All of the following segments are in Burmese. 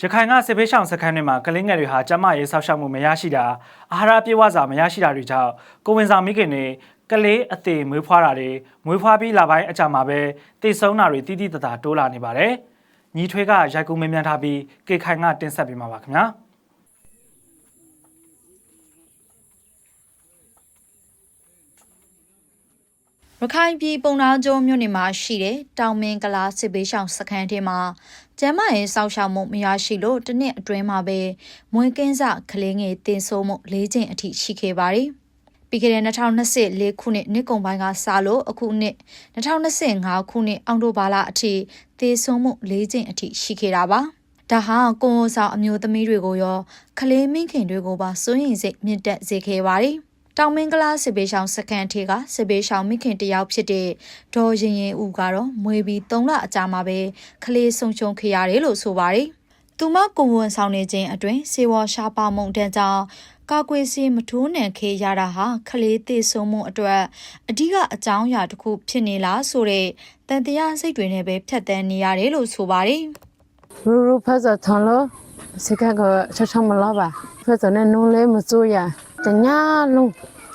ရခိုင်ကစစ်ဘေးရှောင်စခန်းတွေမှာကလင်းငယ်တွေဟာကျန်းမာရေးဆောက်ရှောက်မှုမရရှိတာအာဟာရပြည့်ဝစွာမရရှိတာတွေကြောင့်ကိုဝင်ဆောင်မိခင်တွေကလေးအသေးမွေးဖွားတာတွေမွေးဖွားပြီးလပိုင်းအကြာမှာပဲတိတ်ဆုံးတာတွေတိတိတသာတိုးလာနေပါတယ်။ညီထွေးကရိုက်ကူးမင်းမြန်ထားပြီးကေခိုင်ကတင်ဆက်ပေးမှာပါခင်ဗျာ။ ရခိုင်ပြည်ပုံနာကျုံမြို့နယ်မှာရှိတဲ့တောင်မင်းကလာစစ်ဘေးရှောင်စခန်းထဲမှာကျမ်းမာရေးစောင့်ရှောက်မှုမရရှိလို့တစ်နှစ်အတွင်းမှာပဲမွေးကင်းစကလေးငယ်တင်ဆိုးမှု၄ချိန်အထိရှိခဲ့ပါတယ်။ပြီးခဲ့တဲ့2024ခုနှစ်နှစ်ကုန်ပိုင်းကစလို့အခုနှစ်2025ခုနှစ်အောက်တိုဘာလအထိသေဆုံးမှု၄ချိန်အထိရှိခဲ့တာပါ။ဒါဟာကိုယ်ဝန်ဆောင်အမျိုးသမီးတွေကိုရောကလေးမင်းခင်တွေကိုပါစိုးရိမ်စိတ်မြင့်တက်စေခဲ့ပါတယ်။ တောင်မင်္ဂလာစစ်ဘေးရှောင်စခန်းထေကစစ်ဘေးရှောင်မိခင်တယောက်ဖြစ်တဲ့ဒေါ်ရင်ရင်ဦးကတော့မွေပြီး3လအကြာမှာပဲခလေးဆုံချုံခရတယ်လို့ဆိုပါတယ်။သူမကိုဝန်ဆောင်နေခြင်းအတွင်းစေဝါရှာပါမုံတန်းကြောင့်ကာကွယ်ဆေးမထိုးနှံခေရတာဟာခလေးသေးဆုံးမှုအတွက်အဓိကအကြောင်းအရာတစ်ခုဖြစ်နေလားဆိုတဲ့တန်တရားစိတ်တွေနဲ့ပဲဖြတ်သန်းနေရတယ်လို့ဆိုပါတယ်။ရူရူဖက်ဇာထောင်းလို့စကကချက်ချမလာပါဖက်ဇာနဲ့နုံးလေးမစိုးရတညာလုံး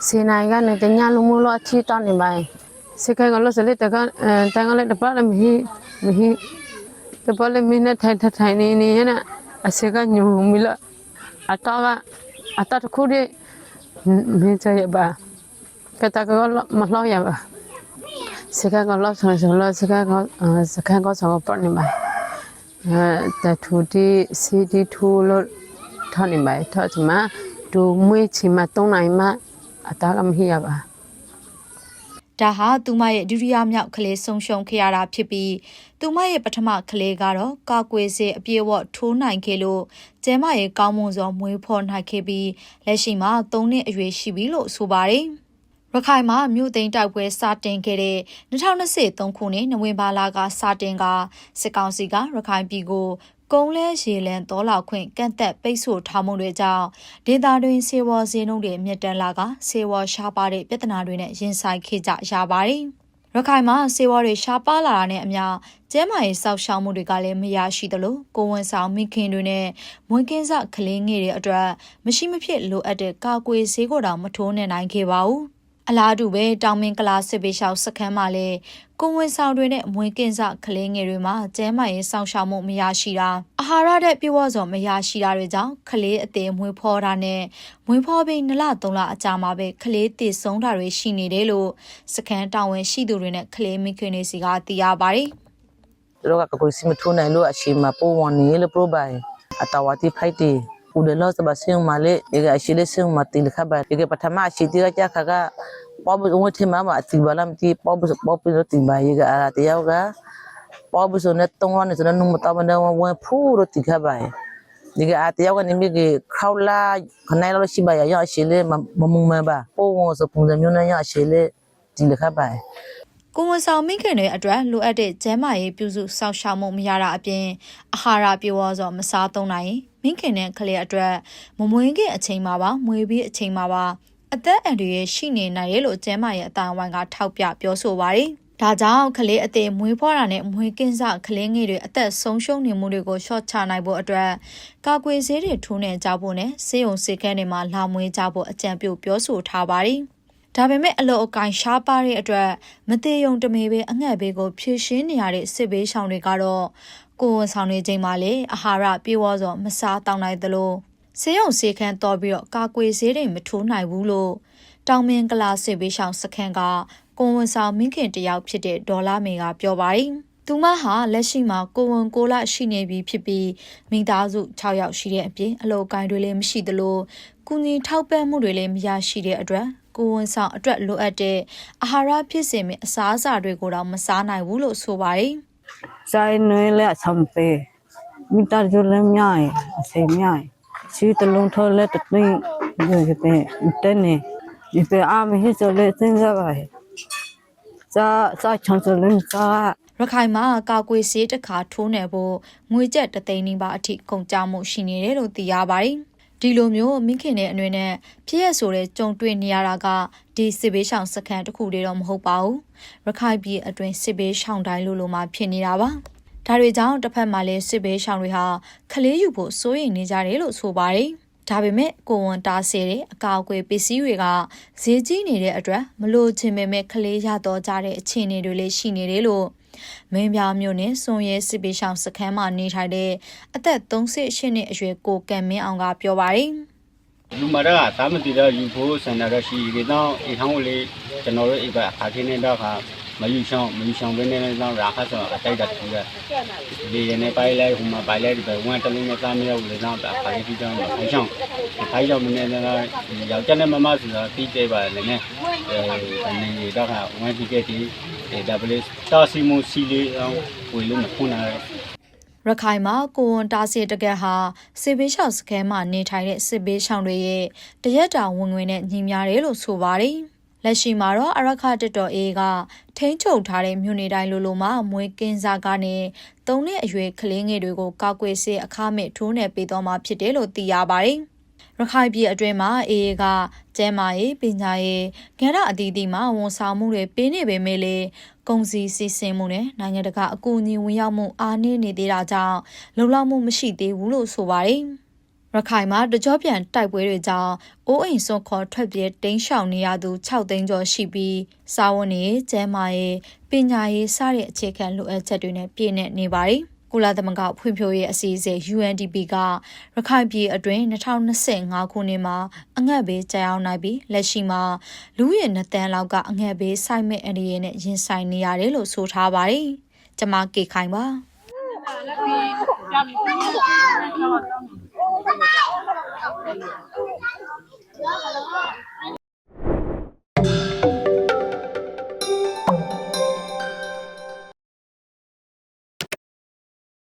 စေနိုင်ကနေတညလုံးမလို့အချီတောင်းနေပါစေခိုင်ကလို့စလေတကတန်ကလေးတပတ်လည်းမဟိမဟိတပတ်လည်းမင်းနဲ့ထိုင်ထိုင်နေနေရနဲ့အစေကညုံမီလာအတားကအတားတခုတည်းမင်းချရပါကတကကမလောက်ရပါစကန်ကလောက်ဆောင်ဆောင်လောက်စကန်ကစကန်ကဆောင်ပတ်နေပါအဲတထူတီစီတီထူလို့ထောင်းနေပါထောင်းချမဒူမွေးချီမတုံးနိုင်မ အတားကမဟိရပါဒါဟာသူမရဲ့ဒုတိယမြောက်ကလေးဆုံးရှုံးခဲ့ရတာဖြစ်ပြီးသူမရဲ့ပထမကလေးကတော့ကာကွယ်ဆေးအပြည့်အဝထိုးနိုင်ခဲ့လို့ကျဲမရဲ့ကောင်းမွန်စွာမွေးဖော်နိုင်ခဲ့ပြီးလက်ရှိမှာ3နှစ်အရွယ်ရှိပြီလို့ဆိုပါတယ်ရခိုင်မှာမြို့သိမ်းတိုက်ပွဲစတင်ခဲ့တဲ့2023ခုနှစ်နိုဝင်ဘာလကစတင်ကစစ်ကောင်စီကရခိုင်ပြည်ကို ကုန်းလဲရေလန်တော်လောက်ခွင့်ကန့်သက်ပိတ်ဆို့ထားမှုတွေကြောင့်ဒေသတွင်းစေဝါစင်းတို့တွေမြင့်တန်းလာကစေဝါရှားပါတဲ့ပြဿနာတွေနဲ့ရင်ဆိုင်ခဲ့ကြရပါတယ်။ရခိုင်မှာစေဝါတွေရှားပါလာတာနဲ့အမျှကျဲမာရေးစောက်ရှောက်မှုတွေကလည်းမရရှိသလိုကိုဝန်ဆောင်မိခင်တွေနဲ့မွေးကင်းစကလေးငယ်တွေအတွက်မရှိမဖြစ်လိုအပ်တဲ့ကာကွယ်ဆေးကိုတောင်မထိုးနိုင်နိုင်ခဲ့ပါဘူး။ အလားတူပဲတောင်မင်းကလာစစ်ပေးရှောက်စခန်းမှာလည်းကိုဝင်ဆောင်တွေနဲ့မွေးကင်းစကလေးငယ်တွေမှာကျဲမာရေးစောင့်ရှောက်မှုမရရှိတာအာဟာရတဲ့ပြည့်ဝစွာမရရှိတာတွေကြောင့်ကလေးအသေးမွေးဖော်တာနဲ့မွေးဖော်ပြီး2လ3လအကြာမှာပဲကလေးတည်ဆုံးတာတွေရှိနေတယ်လို့စခန်းတာဝန်ရှိသူတွေနဲ့ကလေးမိခင်တွေစီကသိရပါတယ်သူတို့ကကကွေးစီမထိုးနိုင်လို့အရှိမပိုးဝန်နေလို့ပြပိုင်အတဝတိဖိုက်တီဦးတယ် လို့စပါစင်းမလေးဒီကအရှိလေးစင်းမတင်ခပါဒီကပထမရှိတီကကြခကပေါ်ဘုံထမမအတိဘလမ်တီပေါ်ဘပေါ်ပြီးတင်ပါရကအာတယောက်ကပေါ်ဘဆိုနဲ့တုံးဝနဲ့စနုံမတော်မနေဝဖူးရတိခပါဒီ ကအတယောက်ကနေမိကခေါလာခနိုင်လို့ရှိပါရရရှိလေးမမုံမပါပိုးဝစပုံစံမျိုးနဲ့ရရှိလေးတင်ခပါကိုဝန်ဆောင်မိခင်တွေအတွက်လိုအပ်တဲ့ကျန်းမာရေးပြုစုစောင့်ရှောက်မှုမရတာအပြင်အာဟာရပြည့်ဝစွာမစားသုံးနိုင်ရင်မိခင်နဲ့ကလေးအတွက်မမွေးခင်အချိန်မှာပါမွေးပြီးအချိန်မှာပါအသက်အန္တရာယ်ရှိနေနိုင်တယ်လို့ကျန်းမာရေးအတိုင်းဝိုင်းကထောက်ပြပြောဆိုပါတယ်။ဒါကြောင့်ကလေးအသေးမွေးဖွားတာနဲ့မွေးကင်းစကလေးငယ်တွေအသက်ဆုံးရှုံးနေမှုတွေကိုရှော့ချနိုင်ဖို့အတွက်ကာကွယ်ဆေးတွေထိုးနှံကြဖို့နဲ့ဆေးရုံဆေးခန်းတွေမှာလာမွေးကြဖို့အကြံပြုပြောဆိုထားပါတယ်။ ဒါပေမဲ့အလောအကိုင်ရှားပါတဲ့အတွက်မသေးယုံတမေပဲအငှက်ဘေးကိုဖြည့်ရှင်းနေရတဲ့စစ်ဘေးရှောင်တွေကတော့ကိုယ်ဝန်ဆောင်နေချိန်မှာလေအာဟာရပြေဝစွာမစားတောင်းနိုင်သလိုဆေးရုံဆေးခန်းတော်ပြီးတော့ကာကွယ်ဆေးတွေမထိုးနိုင်ဘူးလို့တောင်မင်းကလာစစ်ဘေးရှောင်စခန်းကကိုယ်ဝန်ဆောင်မိခင်တယောက်ဖြစ်တဲ့ဒေါ်လာမေကပြောပါတယ်သူမဟာလက်ရှိမှာကိုဝန်ကိုလရှိနေပြီဖြစ်ပြီးမိသားစု6ယောက်ရှိတဲ့အပြင်အလောကိုင်းတွေလည်းမရှိသလိုကုညီထောက်ပံ့မှုတွေလည်းမရရှိတဲ့အတွက် ကိုဝန်ဆောင်အတွက်လိုအပ်တဲ့အာဟာရဖြစ်စေမယ့်အစားအစာတွေကိုတော့မစားနိုင်ဘူးလို့ဆိုပါတယ်ဆိုင်နွေးလက်ဆောင်ပေးမိသားစုလည်းမြိုင်အစေမြိုင်ရှိတလုံးထောလက်တသိန်းဒီကတဲ့တဲ့နေဒီပေအမဟိစလေသင်္ကြန်ပါစာစာချွန်စလင်းစာရခိုင်မှာကာကွယ်ဆေးတစ်ခါထိုးနယ်ဖို့ငွေကျပ်တသိန်းနီးပါးအထိကုန်ကျမှုရှိနေတယ်လို့သိရပါတယ်။ ဒီလိုမျိုးမိခင်တဲ့အနေနဲ့ဖြစ်ရဆိုတဲ့ကြုံတွေ့နေရတာကဒီစစ်ဘေးရှောင်စခန်းတစ်ခုတည်းတော့မဟုတ်ပါဘူး။ရခိုင်ပြည်အတွင်းစစ်ဘေးရှောင်တိုင်းလိုလိုမှဖြစ်နေတာပါ။ဒါတွေကြောင့်တစ်ဖက်မှာလည်းစစ်ဘေးရှောင်တွေဟာခလေးယူဖို့စိုးရိမ်နေကြတယ်လို့ဆိုပါတယ်။ဒါပေမဲ့ကိုဝန်တားဆဲတဲ့အကာအကွယ်ပစ္စည်းတွေကဈေးကြီးနေတဲ့အတွက်မလို့ချင်ပေမဲ့ခလေးရတော့ကြတဲ့အခြေအနေတွေလည်းရှိနေတယ်လို့ မင်းပြားမျိုးနဲ့စွန်ရဲစစ်ပေးဆောင်စခန်းမှာနေထိုင်တဲ့အသက်38နှစ်အရွယ်ကိုကံမင်းအောင်ကပြောပါတယ် လူမရကသာမတိတော့ယူဖို့ဆန္ဒရရှိဒီတော့အိဟောင်းလေးကျွန်တော်တို့အိပါအခါခင်းနေတော့ခါမယူဆောင်မယူဆောင်ဘဲနဲ့တော့ရာခါဆိုအတိုက်တာတူရဒီရနေပိုင်လိုက်ဟိုမှာပိုင်လိုက်ဒီပဲဝန်တလုံးနဲ့သားမြောက်လေတော့အခါခင်းပြီးတော့ခိုင်းဆောင်ခိုင်းဆောင်မနေတော့ယောက်ျားနဲ့မမဆိုတော့တီးသေးပါလေနဲ့အဲနေတော့ခါဝန်ဒီကက်တီ ဒါဘလေးတာစီမိုစီလေးအောင်ဝေလို့မခွန်းလာရခိုင်မှာကိုဝန်တားစီတကက်ဟာစစ်ဘေးရှောင်စခန်းမှာနေထိုင်တဲ့စစ်ဘေးရှောင်တွေရဲ့တရက်တာဝင်ငွေနဲ့ညီမျှတယ်လို့ဆိုပါတယ်။လက်ရှိမှာတော့အရခတက်တော်အေးကထိန်းချုပ်ထားတဲ့မြို့နယ်တိုင်းလိုလိုမှာမွေးကင်းစားကနေတုံးတဲ့အရွယ်ကလေးငယ်တွေကိုကောက်ကွယ်စေအခမဲ့ထိုးနယ်ပေးတော့မှာဖြစ်တယ်လို့သိရပါတယ်။ ရခိုင်ပြည်အတွင်းမှာအေးကကျဲမာရေးပညာရေးဂရအသီးသီးမှာဝန်ဆောင်မှုတွေပေးနေပေမဲ့လေကုန်စည်စီစဉ်မှုနဲ့နိုင်ငံတကာအကူအညီဝင်ရောက်မှုအားနည်းနေသေးတာကြောင့်လုံလောက်မှုမရှိသေးဘူးလို့ဆိုပါတယ်။ရခိုင်မှာတကြောပြန်တိုက်ပွဲတွေကြောင့်အိုးအိမ်စွန့်ခေါ်ထွက်ပြေးတိမ်းရှောင်နေရသူ6သိန်းကျော်ရှိပြီးစာဝန်ရေးကျန်းမာရေးပညာရေးစတဲ့အခြေခံလိုအပ်ချက်တွေနဲ့ပြည့်နေနေပါတယ်။ ကုလသမဂ္ဂဖွံ့ဖြိုးရေးအစီအစဉ် UNDP ကရခိုင်ပြည်အတွင်း2025ခုနှစ်မှာအငတ်ဘေးကြာရောက်နိုင်ပြီးလက်ရှိမှာလူဦးရေ2တန်းလောက်ကအငတ်ဘေးဆိုင်မဲ့အန္တရာယ်နဲ့ရင်ဆိုင်နေရတယ်လို့ဆိုထားပါတယ်။ကျွန်မကေခိုင်ပါ။